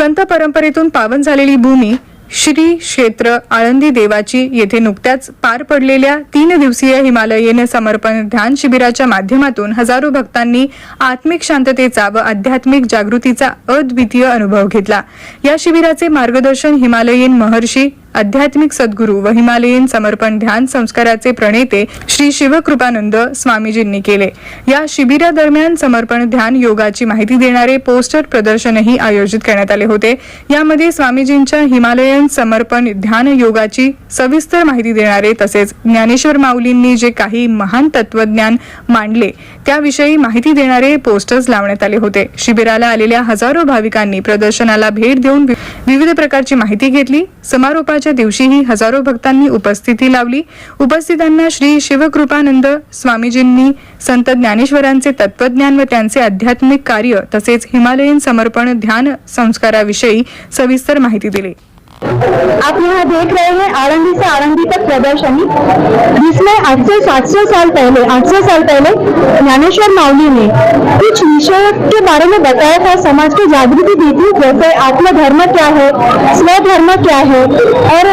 संत परंपरेतून पावन झालेली भूमी श्री क्षेत्र आळंदी देवाची येथे नुकत्याच पार पडलेल्या तीन दिवसीय हिमालयीन समर्पण ध्यान शिबिराच्या माध्यमातून हजारो भक्तांनी आत्मिक शांततेचा व आध्यात्मिक जागृतीचा अद्वितीय अनुभव घेतला. या शिबिराचे मार्गदर्शन हिमालयीन महर्षी आध्यात्मिक सद्गुरू व हिमालयीन समर्पण ध्यान संस्काराचे प्रणेते श्री शिवकृपानंद स्वामीजींनी केले. या शिबिरादरम्यान समर्पण ध्यान योगाची माहिती देणारे पोस्टर प्रदर्शनही आयोजित करण्यात आले होते. यामध्ये स्वामीजींच्या हिमालयन समर्पण ध्यान योगाची सविस्तर माहिती देणारे तसेच ज्ञानेश्वर माऊलींनी जे काही महान तत्वज्ञान मांडले त्याविषयी माहिती देणारे पोस्टर्स लावण्यात आले होते. शिबिराला आलेल्या हजारो भाविकांनी प्रदर्शनाला भेट देऊन विविध प्रकारची माहिती घेतली. समारोपाच्या दिवशीही हजारो भक्तांनी उपस्थिती लावली. उपस्थितांना श्री शिवकृपानंद स्वामीजींनी संत ज्ञानेश्वरांचे तत्वज्ञान व त्यांचे आध्यात्मिक कार्य तसेच हिमालयीन समर्पण ध्यान संस्काराविषयी सविस्तर माहिती दिली. आप यहाँ देख रहे हैं आनंदी से आनंदी तक प्रदर्शनी, जिसमें आज से 700 साल पहले 800 साल पहले ज्ञानेश्वर माउली ने कुछ विषयों के बारे में बताया था, समाज को जागृति दी थी, जैसे आत्मधर्म क्या है, स्वधर्म क्या है, और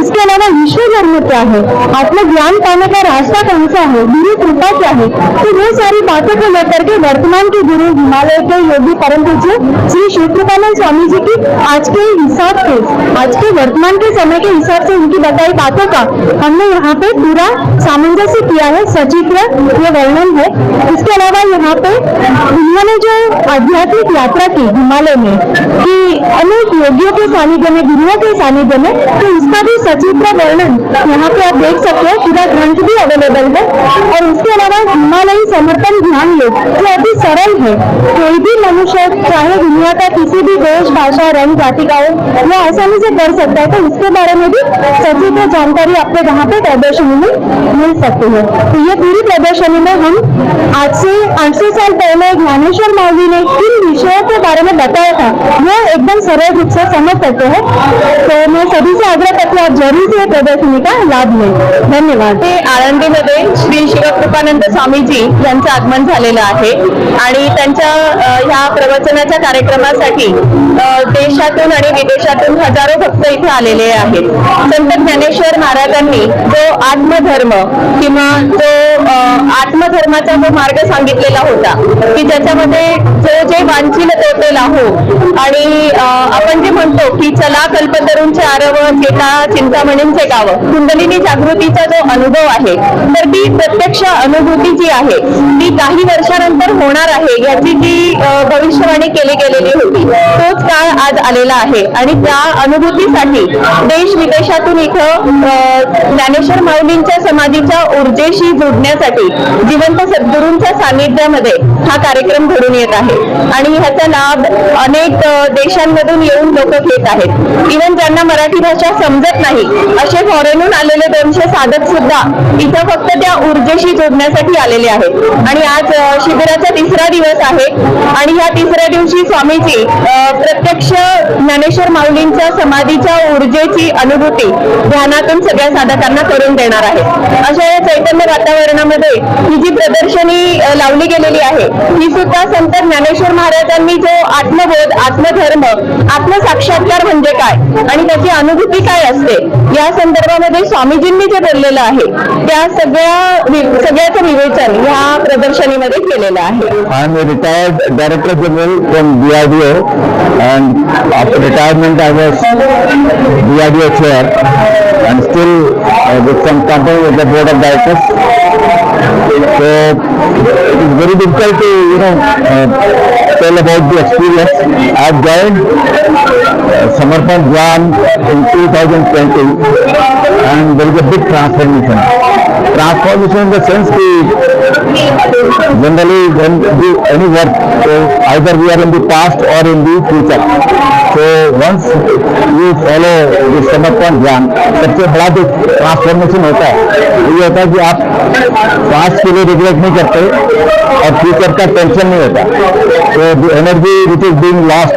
इसके अलावा विश्व धर्म क्या है, आत्मज्ञान पाने का रास्ता कौन सा है, गुरु कृपा क्या है? तो वो सारी बातों को लेकर के वर्तमान के गुरु हिमालय के योगी परम पूज्य श्री शिव कृपानंद स्वामी जी की आज के हिसाब से आज के वर्तमान के समय के हिसाब से उनकी बताई बातों का हमने यहाँ पे पूरा सामंजस्य किया है सचित्र ये वर्णन है। इसके अलावा यहाँ पे उन्होंने जो आध्यात्मिक यात्रा की हिमालय में, कि अनेक योगियों के सानिध्य में, गुरुओं के सानिध्य में तो उसका भी सचित्र वर्णन यहाँ पे आप देख सकते हो, पूरा ग्रंथ भी अवेलेबल है। और उसके अलावा हिमालयी समर्पण ध्यान योग जो अति सरल है, कोई भी मनुष्य, चाहे दुनिया का किसी भी देश, भाषा, रंग, जाति का हो, वो आसानी से कर सकता है तो उसके बारे में भी सचित्र जानकारी आपको वहाँ पे प्रदर्शनी में मिल सकती है। तो ये पूरी प्रदर्शनी में हम आज से 800 साल पहले ज्ञानेश्वर माऊली ने किन विषयों के बारे में बताया था वो एकदम सरल रूप से समझ सकते हैं। तो मैं सभी से आग्रह करती हूँ आप जरूर से प्रदर्शनी का लाभ लें। धन्यवाद। ते आळंदीमध्ये श्री शिवकृपानंद स्वामीजी यांचं आगमन झालेलं आहे आणि त्यांच्या अ, ह्या प्रवचनाच्या कार्यक्रमासाठी देशातून आणि विदेशातून हजारो भक्त इथे आलेले आहेत. संत ज्ञानेश्वर महाराजांनी जो आत्मधर्म किंवा जो आत्मधर्माचा जो मार्ग सांगितलेला होता की ज्याच्यामध्ये जो जे वांछील तो ते लाहो. आणि आपण जे म्हणतो की चला कल्पतरूंचे आरव चेता चिंतामणींचे गाव कुंडलिनी जागृतीचा जो अनुभव आहे तर ती प्रत्यक्ष अनुभूती जी आहे ती काही वर्षानंतर होणार आहे याची जी भविष्यवाणी केली गेलेली होती तोच काळ आज आलेला आहे. आणि त्या अनुभव अनुभूतीसाठी देश विदेशातून इथं ज्ञानेश्वर माऊलींच्या समाधीच्या ऊर्जेशी जोडण्यासाठी जिवंत सद्गुरूंच्या सानिध्यामध्ये हा कार्यक्रम घडून येत आहे. आणि ह्याचा लाभ अनेक देशांमधून येऊन लोक घेत आहेत. इव्हन ज्यांना मराठी भाषा समजत नाही असे फॉरेनहून आलेले दोनशे साधक सुद्धा इथं फक्त त्या ऊर्जेशी जोडण्यासाठी आलेले आहेत. आणि आज शिबिराचा तिसरा दिवस आहे. आणि ह्या तिसऱ्या दिवशी स्वामीजी प्रत्यक्ष ज्ञानेश्वर माऊलींच्या समाधीच्या ऊर्जेची अनुभूती ध्यानातून सगळ्या साधकांना करून देणार आहे. अशा या चैतन्य वातावरणामध्ये ही जी प्रदर्शनी लावली गेलेली आहे ही सुद्धा संत ज्ञानेश्वर महाराजांनी जो आत्मबोध आत्मधर्म आत्मसाक्षात्कार म्हणजे काय आणि त्याची अनुभूती काय असते या संदर्भामध्ये स्वामीजींनी जे बोललेलं आहे त्या सगळ्या सगळ्याचं विवेचन या प्रदर्शनीमध्ये केलेलं आहे. I am a retired Director General from DRDO DRDO chair and still uh, with some company with the board of directors. So it is very difficult to you know uh, tell about the experience. I've joined uh, Samarpan Jan in 2020 and there is a big transformation. Transformation in the sense that generally when we do any work, so either we are in the past or in the future. So once you follow the समर्पण ध्यान सबसे बड़ा जो transformation होता है वो ये होता है कि आप पास्ट के लिए रिग्रेट नहीं करते। और फ्यूचर का टेंशन नहीं होता। तो energy which is being lost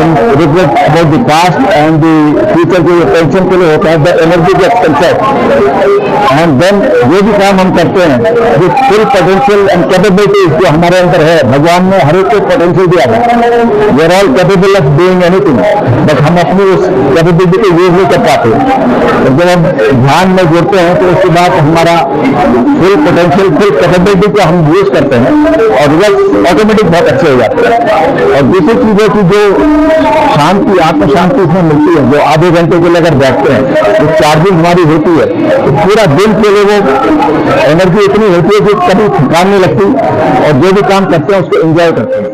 in regret about the past and the future के टेंशन के लिए होता है the energy gets concert and then जो भी काम हम करते हैं जो फुल पोटेंशियल एंड कैपेबिलिटीज जो हमारे अंदर है, भगवान ने हर एक को पोटेंशियल दिया है। We are all capable of doing anything but हम अपनी उस कैपेबिलिटी को यूज़ नहीं कर पाते। तो जब हम ध्यान में जुड़ते हैं तो उसके बाद हमारा फुल पोटेंशियल फुल कैपेबिलिटी को हम यूज़ करते हैं और रिज़ल्ट ऑटोमेटिक बहुत अच्छे हो जाते हैं। और दूसरी चीज़ है कि जो शांति आत्म शांति इसमें मिलती है, जो आधे घंटे के लिए अगर बैठते हैं तो चार्जिंग हमारी होती है तो पूरा दिन के लिए वो एनर्जी इतनी होती है कि कभी थकान नहीं लगती और जो भी काम करते हैं उसको एंजॉय करते हैं।